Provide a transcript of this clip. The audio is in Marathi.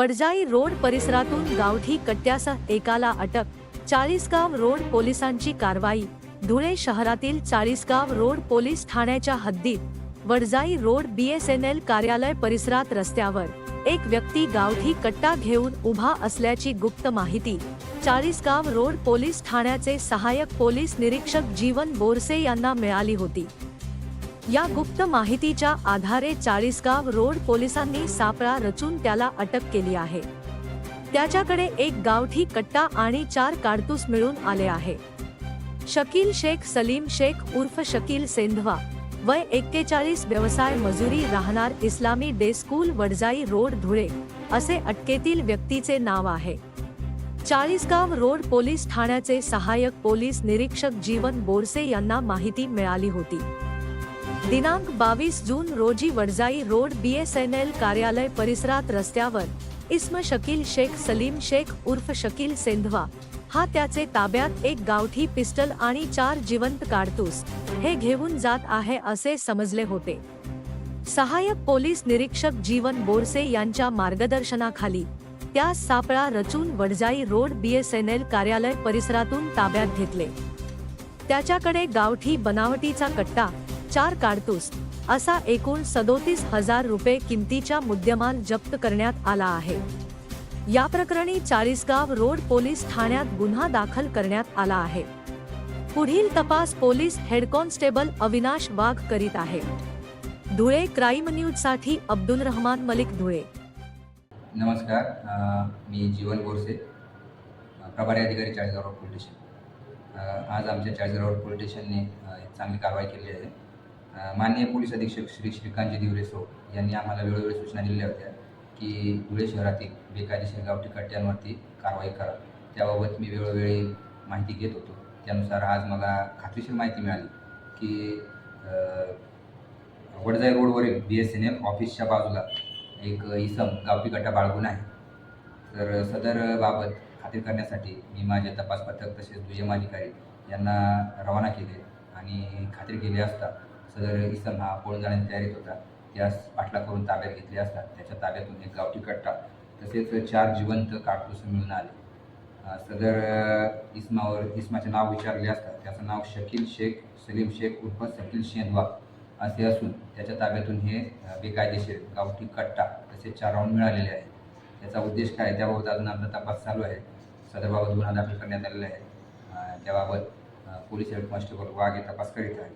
वडजाई रोड परिसरातून गावठी कट्ट्यासह एकाला अटक चाळीसगाव रोड पोलिसांची कारवाई. धुळे शहरातील चाळीसगाव रोड पोलीस ठाण्याच्या हद्दीत वडजाई रोड बीएसएनएल कार्यालय परिसरात रस्त्यावर. एक व्यक्ती गावठी कट्टा घेऊन उभा असल्याची गुप्त माहिती. चाळीसगाव रोड पोलीस ठाण्याचे सहाय्यक पोलीस निरीक्षक जीवन बोरसे यांना मिळाली होती. या गुप्त माहितीच्या आधारे चाळीसगाव रोड पोलिसांनी सापळा रचून त्याला अटक केली आहे. त्याच्याकडे एक गावठी कट्टा आणि चार काडतूस मिळून आले आहे. शकील शेख सलीम शेख उर्फ शकील सेंधवा वय एक्केचाळीस व्यवसाय मजुरी राहणार Islami day school Wadjai road Dhule असे अटकेतील व्यक्तीचे नाव आहे. चाळीसगाव रोड पोलीस ठाण्याचे सहाय्यक पोलीस निरीक्षक जीवन बोरसे यांना माहिती मिळाली होती. दिनांक बावीस जून रोजी वडजाई रोड बीएसएनएल कार्यालय परिसरात रस्त्यावर इस्म शकील शेख सलीम शेख उर्फ शकील सेंधवा हा त्याचे ताब्यात एक गावठी पिस्टल आणि चार जिवंत काडतूस हे घेऊन जात आहे असे समजले होते. सहाय्यक पोलीस निरीक्षक जीवन बोरसे यांच्या मार्गदर्शनाखाली त्यास सापळा रचून वडजाई रोड बीएसएनएल कार्यालय परिसरातून ताब्यात घेतले. त्याच्याकडे गावठी बनावटीचा कट्टा चार काडतूस असा एकूण सदोतीस हजार रुपये किमतीच्या मुद्देमाल जप्त करण्यात आला आहे. या प्रकरणी चाळीसगाव रोड पोलीस ठाण्यात गुन्हा दाखल करण्यात आला आहे. पुढील तपास police head constable Avinash Wagh करीत आहे. धुळे क्राईम न्यूजसाठी अब्दुल रहमान मलिक धुळे. नमस्कार अ, मी जीवन गोरसे प्रभारी अधिकारी चाळीसगाव रोड पोलीस स्टेशन. आज आमच्या चाळीसगाव रोड पोलीस स्टेशनने चांगली कारवाई केली आहे. माननीय पोलीस अधीक्षक श्री श्रीकांतजी दिवरे सो यांनी आम्हाला वेळोवेळी सूचना दिल्या होत्या की धुळे शहरातील बेकायदेशीर गावठी कट्ट्यांवरती कारवाई करा. त्याबाबत मी वेळोवेळी माहिती घेत होतो. त्यानुसार आज मला खात्रीशीर माहिती मिळाली की वडजाई रोडवरील बी एस एन एल ऑफिसच्या बाजूला एक इसम गावठी गट्टा बाळगून आहे. तर सदर बाबत खात्री करण्यासाठी मी माझे तपास पथक तसेच दुय्यम अधिकारी यांना रवाना केले आणि खात्री केली असता सदर इसम हा पळून जाण्याची तयारीत होता. त्यास पाठला करून ताब्यात घेतले असतात त्याच्या ताब्यातून एक गावठी कट्टा तसेच चार जिवंत काडतूस मिळून आले. सदर इस्मावर इस्माचे नाव विचारले असता त्याचं नाव शकील शेख सलीम शेख उर्फ शकील शेंदवा असे असून त्याच्या ताब्यातून हे बेकायदेशीर गावठी कट्टा तसेच चार राऊंड मिळालेले आहे त्याचा उद्देश काय? त्याबाबत अजून आपला तपास चालू आहे. सदरबाबत गुन्हा दाखल करण्यात आलेला आहे. त्याबाबत पोलीस हेड कॉन्स्टेबल वाघ हे तपास करीत आहे